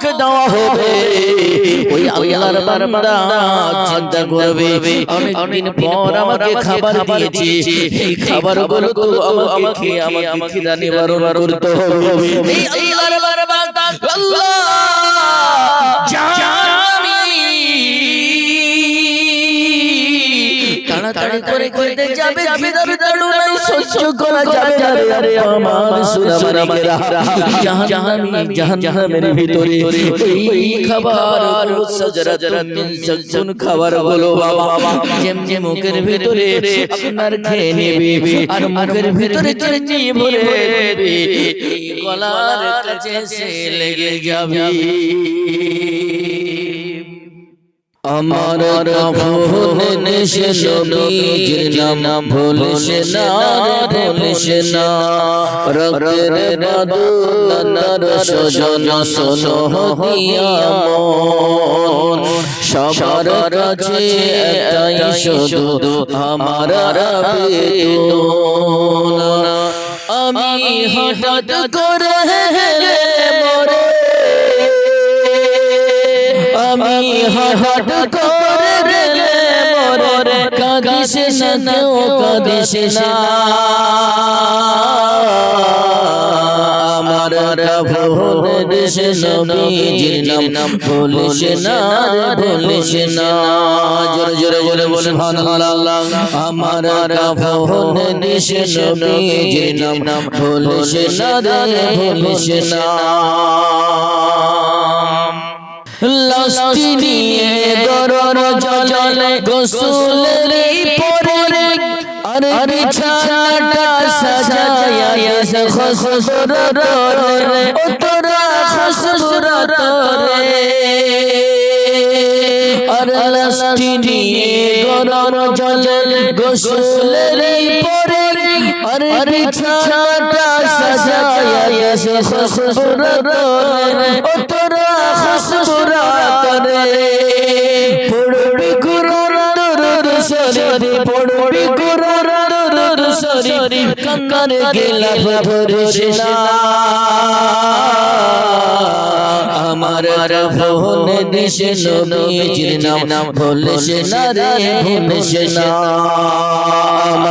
মুখে দেওয়া হবে। ওই আল্লাহর বান্দা চিন্তা করবে। অনেকদিন পর আমাকে খাবার দিয়েছে। এই খাবারগুলো তো আমাকে খেয়ে আমাকে খিদা নিবারণ করতে হবে। এই আল্লাহর বান্দা আল্লাহ! তাড়াতাড়ি খেতে যাবে খিদার তাড়নায় সহ্য করা যাবে না। রে আমার সুনামারা জাহান্নামী জাহান্নামের ভিতরে এই খাবার মুসাজরাতুন মিন সাজুন খাবার বলো বাবা? যেম মুখের ভিতরে আপনার খেয়ে নেবে আর মুখের ভিতরে চিনি ভরে গলার কাছে সে লেগে যাবে। আমার কাফনে নেশে নবীজির নাম ভুলছে না ভুলছে না রক্তের বাদুনার সজন মন। সবার কাছে শুধু আমার আবেদন। আমি হঠাৎ করে আমি হঠাৎ করে রে মরে কাঁদিস না, কেউ কাঁদিস না। আমার ভুল দেশ নবীজির নাম। ভুলিস না ভুলিস না। জোরে জোরে জোরে বলে সুবহানাল্লাহ। আমার ভুল দেশ নবীজির নাম। ভুলিস না ভুলিস না। লাস্টি নিয়ে গরর জলে গোসলের পরে আরে বিছানাটা সাজায়া খুশবুর তোরে ও তোরা খুশবুর তোরে আরে লাস্টি নিয়ে গরর জলে গোসলের পরে বিছানাটা সাজায়া এসে খুশবুর তোরে ও তোরা খুশবুরা করে পড়বি কুরআন দরুদ শরীফ পড়বি আমার দেশে নবীজির নাম ভুলিস না রে ভুলিস না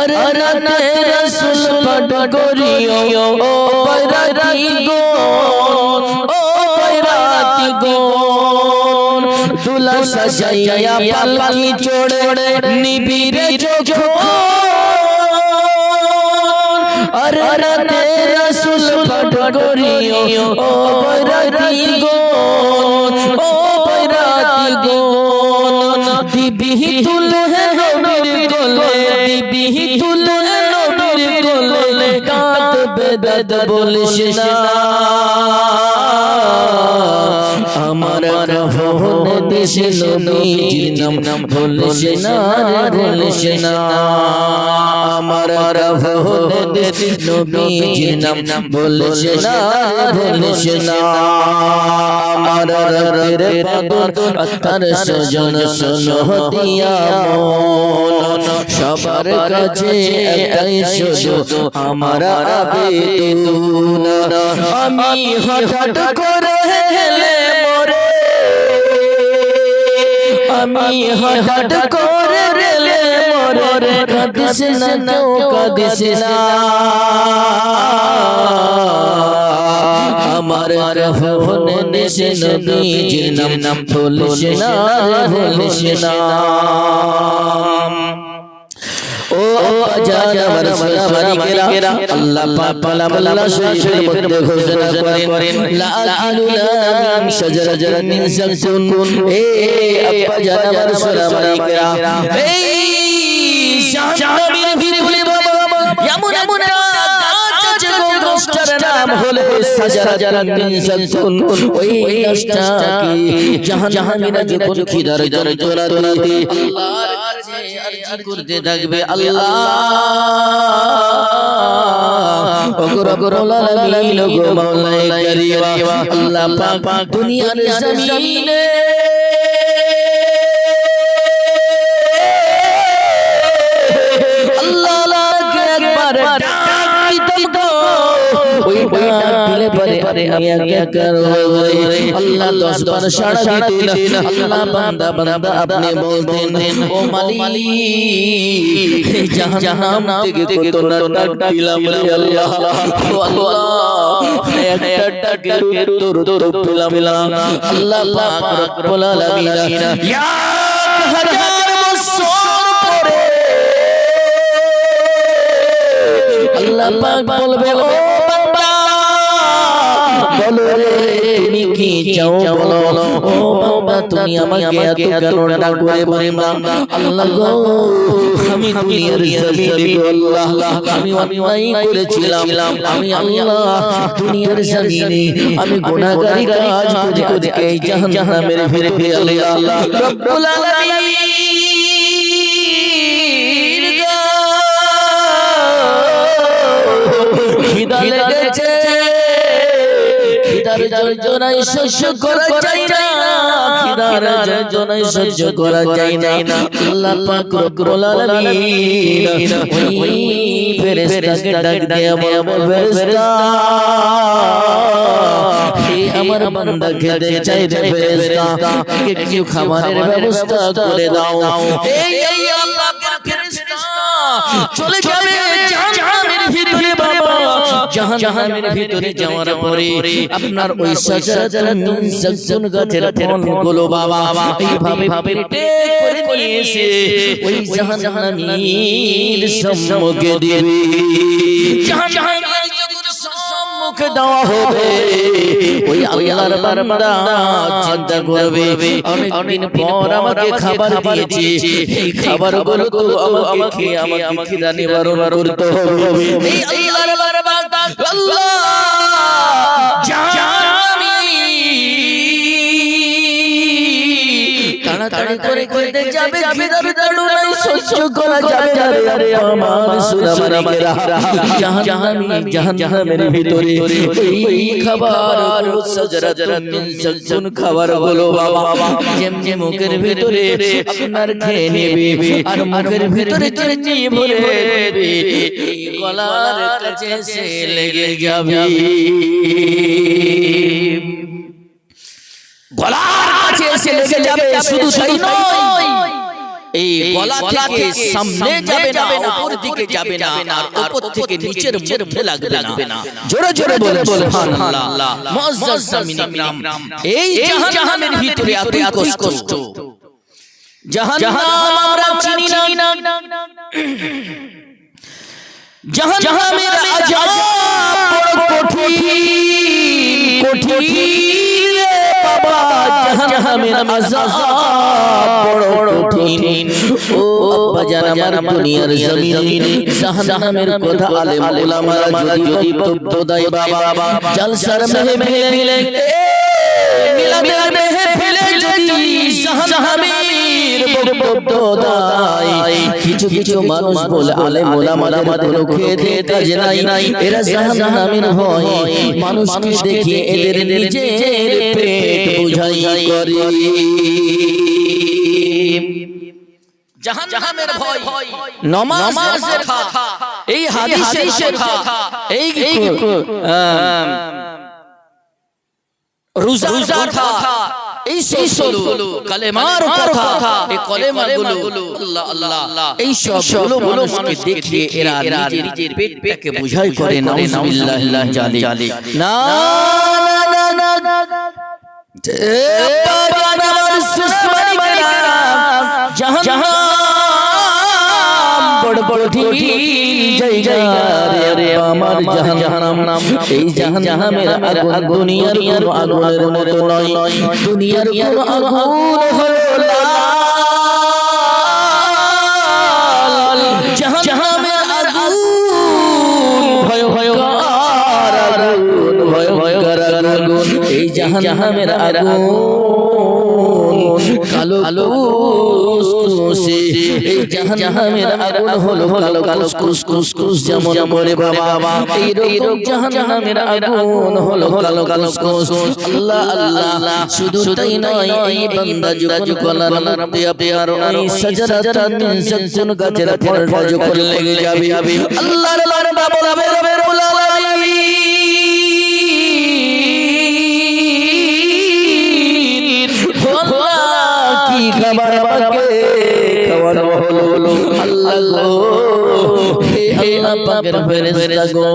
যোগ আর রাতে রসুল পট করিও ও পরাতি গো ও পরাতি গো দুলা সাজাইয়া পালকি চড়ে নিবিরে যোগ আর রাতে রসুল পট করিও ও পরাতি গো ও পরাতি গো দিবিহি তুলে নবীর কোলে দিবিহি তুলে নবীর কোলে কাঁদবে দাদ বলিস না। আমার ফোন দেশে নবীজির নাম ভুলিস না ভুলিস না। আমার ফোন দেশে নবীজির নাম ভুলিস না ভুলিস না। আমার রবের পাগল তার সজন মন। সবার কাছে একটাই শুধু আমার আবেদন। আমি হঠাৎ করে হেলে মরে। আমি হঠাৎ করে রেলে মরে। কাঁদিস না কেউ কাঁদিস না। আমার ফোন দেশে নবীজির নাম নাম ভুলিস না ঘোষণা মিন মিন হলে দুনিয়ার জমিনে আমি একাকার হয়ে আল্লাহ দশ বার সাড়া দিতেন আল্লাহ বান্দা বান্দা আপনি বলতেন ও মালিক জাহান্নাম থেকে কত না ডাক দিলাম আল্লাহ। ও আল্লাহ একটা ডাকের উত্তর তো পেলাম না। আল্লাহ পাক রব্বুল আলামিন। ইয়া হাজার বছর পরে। আল্লাহ পাক বলবে ও তুমি কি চাও বলো? বাবা, তুমি আমাকে এত কেন ডাক করে বান্দা আল্লাহ গো, আমি দুনিয়ার জমিনে আল্লাহ, আমি অন্যায় করেছিলাম। আমি আল্লাহ, দুনিয়ার জমিনে আমি গুনাহগারি কাজ করে করে এই জাহান্নামের ফিরে ফিরে আল্লাহ, রব্বুল আলামিন খিদা খিদার যন্ত্রণায় সহ্য করা যায় না। খিদার যন্ত্রণায় সহ্য করা যায় না। আল্লাহ পাক রব্বুল আলামিন ওই ফেরেশতাকে ডাক দিয়ে বলবে ফেরেশতা। আমার বান্দা খেতে চাই রে ফেরেশতা। কে কিছু খাবারের ব্যবস্থা করে দাও। এই আল্লাহ পাকের ফেরেশতা। চলে যাবে জাহান্নামের ভিতরে যাওয়ার পরে আপনার ওই গাছের ফলগুলো বাবা এইভাবে ভাবে পেটে করে নিয়ে এসে ওই জাহান্নামীর সম্মুখে দেবে। জাহান্নামের যখন সম্মুখে দেওয়া হবে। ওই আল্লাহর বান্দা চিন্তা করবে অনেকদিন পর আমাকে খাবার দিয়েছে। এই খাবারগুলো তো আমাকে খেয়ে আমাকে খিদা নিবারণ করতে হবে। এই আল্লাহর বান্দা আল্লাহ তাড়াতাড়ি করে খেতে যাবে খিদার তাড়নায় সহ্য করা যাবে না রে আমার সুনামানিকেরা জাহান্নামী জাহান্নামের ভিতরে ওই খাবার সাজরাতুন মিন সাজুন খাবার হলো বাবা যেম যে মুখের ভিতরে আপনার খেয়ে নেবে আর মুখের ভিতরে চিনি ভরে গলার কাছে সে লেগে যাবে এসে লেগে যাবে শুধু তাই নয়। এই গলা থেকে সামনে যাবে না উপর দিকে যাবে না আর উপর থেকে নিচের মধ্যে লাগবে না। জোরে জোরে বলে সুবহানাল্লাহ। মুআজ্জাজ জামিন ইকরাম এই জাহান্নামের ভিতরে এত কষ্ট। জাহান্নাম আমরা চিনি না। জাহান্নামের আযাব বড় কঠিন কঠিন। রে বাবা জাহান্নামের আযাব বড় কঠিন। ও আব্বা জান আমার দুনিয়ার জমিনে। জাহান্নামের কথা আলেম উলামারা যদি বক্তব্য দেয় বাবা জলসার মেহফিলে মিলাদের মেহফিলে যদি জাহান্নামের কিছু কিছু মানুষ বলে আলেম উলামাদের কোনো খেতে কাজ নাই। এরা জাহান্নামের ভয় মানুষকে দেখে এদের নিজের পেট বুঝাই করে। জাহান্নামের ভয়। নমাজ শেখা এই হাদিসে শেখা এই রোজা রাখা এই সবগুলো কালেমার কথা এই কলেমাগুলো আল্লাহ আল্লাহ এই সবগুলো মানুষকে দেখিয়ে এরা নিজের পেটটাকে বুঝাই করে নাউজুবিল্লাহ জালি না না না না বড় বড় কঠিন জায়গা রে আমার জাহান্নাম। নাম এই জাহান্নামের আগুন দুনিয়ার কোনো আগুনের মতো নয়। দুনিয়ার কোনো আগুন হলো লাল। জাহান্নামের আগুন ভয় ভয় আগুন ভয় ভয় আগুন। এই আগুন। কালো কালো কুসকুসে এই জাহান্নামের আগুন হলো কালো কালো কুসকুস যেমন মরে বাবা। এই রকম জাহান্নামের আগুন হলো কালো কুসকুস। আল্লাহ আল্লাহ শুধু তাই নয় এই বান্দা যখন গলার মধ্যে আপনার ওই সাজারাটা মিন সাজ্জুন গাছের ফলটা যখন লেগে যাবে আল্লাহর বান্দা বলবে রব্বুল আলামিন। কি খাবার আমাকে খাওয়ানো হলো আল্লাহ গো আল্লাহ পাকের ফেরেশতা গো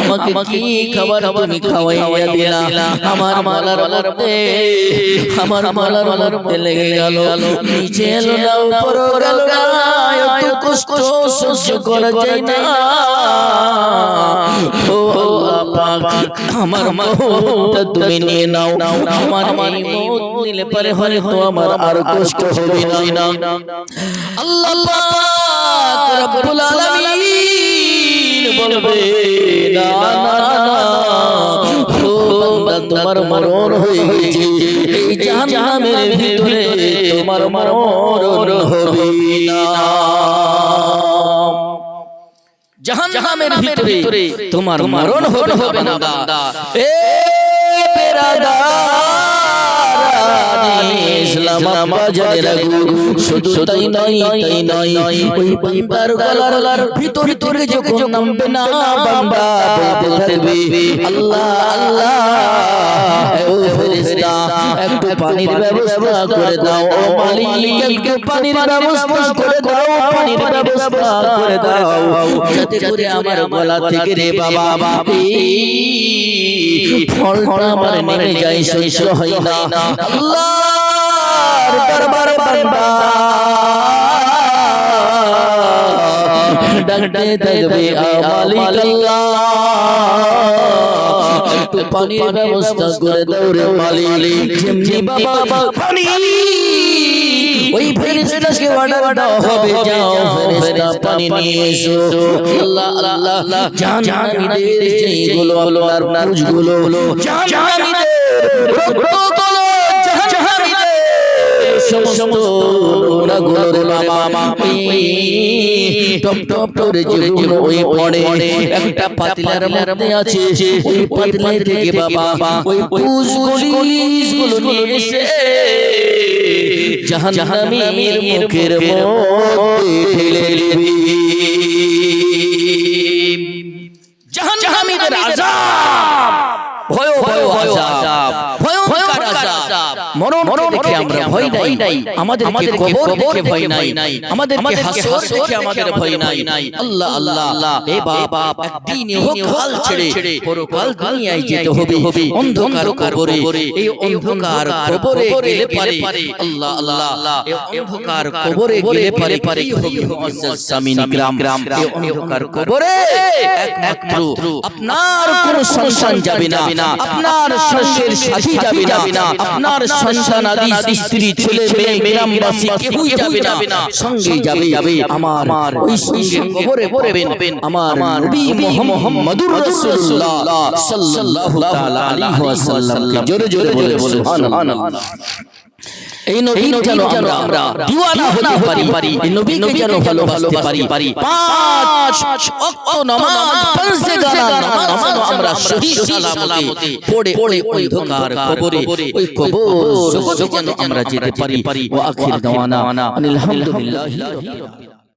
আমাকে কি খাবার তুমি খাওয়াইয়া দিলা? আমার মালার মধ্যে আমার মালার মধ্যে লেগে গেল। নিচে এলো না উপর গেল না এত কষ্ট সহ্য করা যায় না। ও আল্লাহ পাক আমার মৌতটা তুমি নিয়ে নাও। আমার মৌত নিলে পরে হয়তো আমার আর কষ্ট হবে না। আল্লাহ পাক রব্বুল আলামিন। বলবে না না না ও বান্দা তোমার মরণ হয়ে গেছে এই জাহান্নামের ভিতরে তোমার মরণ হবে না জাহান্নামের ভিতরে তোমার মরণ হবে না এ ইসলাম বাজারে লাগু শুধু তাই নয় তাই নয় ওই বান্দার গলার ভিতর থেকে যখন নামবে না বান্দা বলতে থাকবে আল্লাহ আল্লাহ ও ফেরেশতা একটু পানির ব্যবস্থা করে দাও ও মালিক একটু পানির ব্যবস্থা করে দাও পানির ব্যবস্থা করে দাও যাতে করে আমার গলা থেকে রে বাবা ফলটা আমার নেমে যায় সহ্য হয় না আল্লাহর দরবারে বান্দা। ডাকতে থাকবে আমালিক আল্লাহ। একটু পানির ব্যবস্থা করে দাও রে মালিক। যেমনি বাবা পানি ওই ফেরেশতাকে অর্ডার দেওয়া হবে। যাও ফেরেশতা পানি নিয়ে এসো। আল্লাহ আল্লাহ জাহান্নামীদের যেগুলো আপনার পুরুষগুলো জাহান্নামীদের জাহান্নামীদের সমস্ত নোংরাগুলো রে বাবা টপ টপ করে যেগুলো ওই পড়ে, একটা পাতিলার মধ্যে আছে, ওই পাতিলা থেকে ভয় নাই। আমাদের কবর দেখে ভয় নাই। আমাদের হাসর দেখে আমাদের ভয় নাই। আল্লাহ আল্লাহ এ বাবা একদিন হোক কাল ছেড়ে পরকাল দুনিয়ায় যেতে হবে। অন্ধকার কবরে। এই অন্ধকার কবরে গেলে পারে। আল্লাহ আল্লাহ এই অন্ধকার কবরে গেলে পারে। পারে সামিনী গ্রাম এই অন্ধকার কবরে একমাত্র আপনার কোন সন্তান যাবে না। আপনার সঙ্গের সাথী যাবে না। আপনার সন্তান আদি স্ত্রী ছেলে মেয়ে গ্রামবাসী কেউই যাবে না। সঙ্গে যাবে যাবে আমার ওই সঙ্গে কবরে পড়বেন আমার নবী মুহাম্মদুর রাসূলুল্লাহ সাল্লাল্লাহু তাআলা আলাইহি ওয়াসাল্লাম জোরে জোরে বলে সুবহানাল্লাহ। এই নবী যেন আমরা দিওয়ানা হতে পারি এই নবীকে যেন ভালোবাসতে পারি। পাঁচ ওয়াক্ত নামাজ পাঁচে নামাজ আমরা সহি সালামতে পড়ে পড়ে ওই অন্ধকার কবরে ওই কবর জগতে যেন আমরা যেতে পারি। ওয়া আখির দাওয়ানা আলহামদুলিল্লাহি